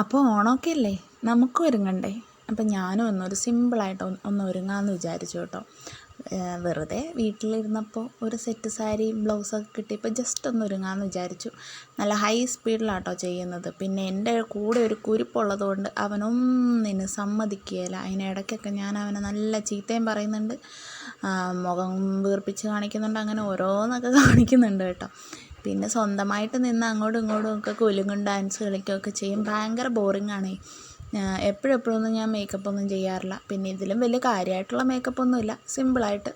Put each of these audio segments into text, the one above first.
അപ്പോൾ ഓണമൊക്കെ അല്ലേ? നമുക്കും ഒരുങ്ങണ്ടേ? അപ്പം ഞാനും ഒന്നൊരു സിമ്പിളായിട്ട് ഒന്ന് ഒരുങ്ങാമെന്ന് വിചാരിച്ചു കേട്ടോ. വെറുതെ വീട്ടിലിരുന്നപ്പോൾ ഒരു സെറ്റ് സാരി ബ്ലൗസൊക്കെ കിട്ടിയപ്പോൾ ജസ്റ്റ് ഒന്ന് ഒരുങ്ങാമെന്ന് വിചാരിച്ചു. നല്ല ഹൈ സ്പീഡിലാട്ടോ ചെയ്യുന്നത്. പിന്നെ എന്റെ കൂടെ ഒരു കുരിപ്പുള്ളത് കൊണ്ട് അവനൊന്നിന് സമ്മതിക്കുകയില്ല. അതിനിടയ്ക്കൊക്കെ ഞാൻ അവനെ നല്ല ചീത്തയും പറയുന്നുണ്ട്. മുഖം വീർപ്പിച്ച് കാണിക്കുന്നുണ്ട്. അങ്ങനെ ഓരോന്നൊക്കെ കാണിക്കുന്നുണ്ട് കേട്ടോ. പിന്നെ സ്വന്തമായിട്ട് നിന്ന് അങ്ങോട്ടും ഇങ്ങോട്ടും ഒക്കെ കുലുങ്ങും ഡാൻസ് കളിക്കുകയൊക്കെ ചെയ്യും. ഭയങ്കര ബോറിംഗ് ആണേ. എപ്പോഴും എപ്പോഴൊന്നും ഞാൻ മേക്കപ്പ് ഒന്നും ചെയ്യാറില്ല. പിന്നെ ഇതിലും വലിയ കാര്യമായിട്ടുള്ള മേക്കപ്പ് ഒന്നുമില്ല സിമ്പിളായിട്ട്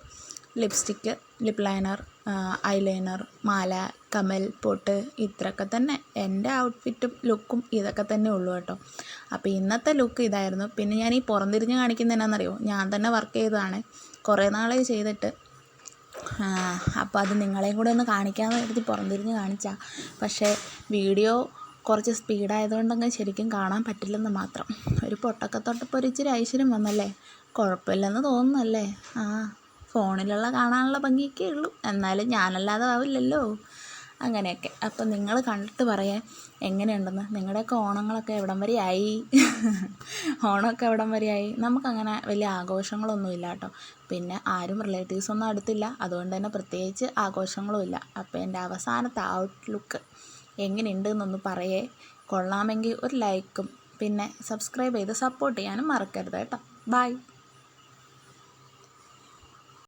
ലിപ്സ്റ്റിക്ക് ലിപ് ലൈനർ ഐലൈനർ മാല കമൽ പൊട്ട് ഇത്രയൊക്കെ തന്നെ. എന്റെ ഔട്ട്ഫിറ്റും ലുക്കും ഇതൊക്കെ തന്നെ ഉള്ളൂ കേട്ടോ. അപ്പോൾ ഇന്നത്തെ ലുക്ക് ഇതായിരുന്നു. പിന്നെ ഞാൻ ഈ പുറംതിരിഞ്ഞ് കാണിക്കുന്നത് എന്നാണെന്നറിയോ ഞാൻ തന്നെ വർക്ക് ചെയ്തതാണ്. കുറേ നാളെ ചെയ്തിട്ട് അപ്പോൾ അത് നിങ്ങളെയും കൂടെ ഒന്ന് കാണിക്കാമെന്ന് കരുതി പുറംതിരിഞ്ഞ് കാണിച്ചാൽ പക്ഷേ വീഡിയോ കുറച്ച് സ്പീഡായതുകൊണ്ടങ്ങ് ശരിക്കും കാണാൻ പറ്റില്ലെന്ന് മാത്രം. ഒരു പൊട്ടൊക്കെ തൊട്ടപ്പോൾ ഒരു ഇച്ചിരി ഐശ്വര്യം വന്നല്ലേ? കുഴപ്പമില്ലെന്ന് തോന്നുന്നല്ലേ? ആ ഫോണിലുള്ള കാണാനുള്ള ഭംഗിയൊക്കെ ഉള്ളൂ. എന്നാലും ഞാനല്ലാതെ ആവില്ലല്ലോ. അങ്ങനെയൊക്കെ. അപ്പം നിങ്ങൾ കണ്ടിട്ട് പറയാൻ എങ്ങനെയുണ്ടെന്ന്. നിങ്ങളുടെയൊക്കെ ഓണങ്ങളൊക്കെ എവിടം വരെ ആയി? ഓണമൊക്കെ എവിടം വരെ വരെയായി നമുക്കങ്ങനെ വലിയ ആഘോഷങ്ങളൊന്നുമില്ല കേട്ടോ. പിന്നെ ആരും റിലേറ്റീവ്സൊന്നും അടുത്തില്ല. അതുകൊണ്ട് തന്നെ പ്രത്യേകിച്ച് ആഘോഷങ്ങളുമില്ല അപ്പോൾ എന്റെ അവസാനത്തെ ഔട്ട്ലുക്ക് എങ്ങനെയുണ്ട് എന്നൊന്ന് പറയേ. കൊള്ളാമെങ്കിൽ ഒരു ലൈക്കും പിന്നെ സബ്സ്ക്രൈബ് ചെയ്ത് സപ്പോർട്ട് ചെയ്യാനും മറക്കരുത് കേട്ടോ. ബൈ